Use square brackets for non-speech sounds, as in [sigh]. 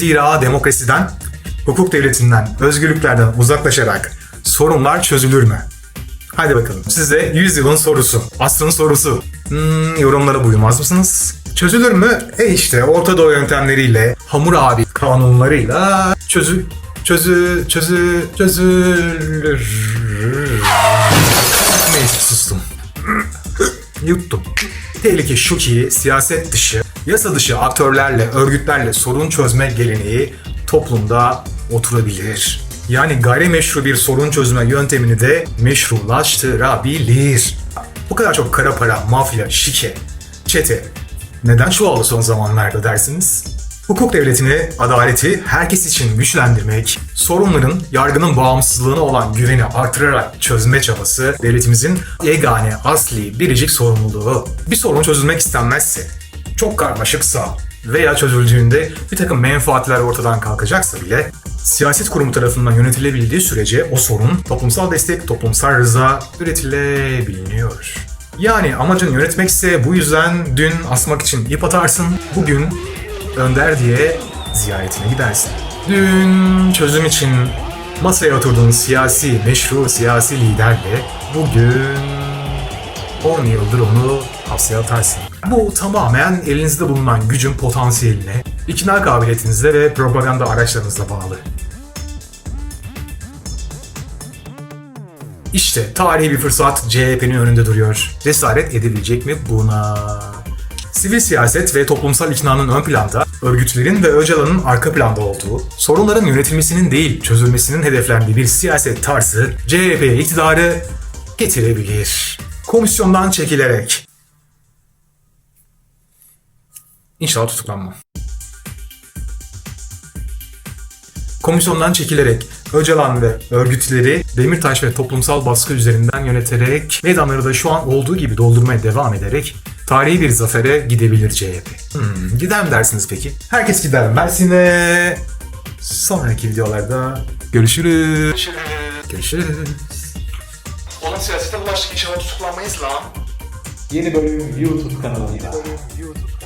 Zira demokrasiden, hukuk devletinden, özgürlüklerden uzaklaşarak sorunlar çözülür mü? Hadi bakalım. Size 100 yılın sorusu, asrın sorusu. Hmm, yorumlara buymaz mısınız? Çözülür mü? E işte Orta Doğu yöntemleriyle, Hammurabi kanunlarıyla çözü çözü çözü çözülür. Neyse sustum. [clears throat] Yuttum. Tehlike şu ki siyaset dışı, yasa dışı aktörlerle, örgütlerle sorun çözme geleneği toplumda oturabilir. Yani gayrimeşru bir sorun çözme yöntemini de meşrulaştırabilir. Bu kadar çok kara para, mafya, şike, çete neden çoğaldı son zamanlarda dersiniz? Hukuk devletini, adaleti herkes için güçlendirmek, sorunların yargının bağımsızlığına olan güveni artırarak çözme çabası devletimizin yegane, asli, biricik sorumluluğu. Bir sorun çözülmek istenmezse, çok karmaşıksa veya çözüldüğünde bir takım menfaatler ortadan kalkacaksa bile siyaset kurumu tarafından yönetilebildiği sürece o sorun toplumsal destek, toplumsal rıza üretilebiliyor. Yani amacın yönetmekse bu yüzden dün asmak için ip atarsın, bugün Önder diye ziyaretine gidersin. Dün çözüm için masaya oturduğun siyasi, meşru siyasi liderle bugün 10 yıldır onu hapse atarsın. Bu tamamen elinizde bulunan gücün potansiyeline, ikna kabiliyetinize ve propaganda araçlarınızla bağlı. İşte tarihi bir fırsat CHP'nin önünde duruyor. Cesaret edebilecek mi buna? Sivil siyaset ve toplumsal iknanın ön planda, örgütlerin ve Öcalan'ın arka planda olduğu, sorunların yönetilmesinin değil çözülmesinin hedeflendiği bir siyaset tarzı CHP'ye iktidarı getirebilir. Komisyondan çekilerek. İnşallah tutuklanmam. Komisyondan çekilerek Öcalan ve örgütleri Demirtaş ve toplumsal baskı üzerinden yöneterek meydanları da şu an olduğu gibi doldurmaya devam ederek tarihi bir zafere gidebilir CHP. Hmm, gider mi dersiniz peki? Herkes gider Mersin'e. Sonraki videolarda görüşürüz. Görüşürüz. Oğlum siyasete bulaştık inşallah tutuklanmayız lan. Yeni bölüm YouTube kanalında. YouTube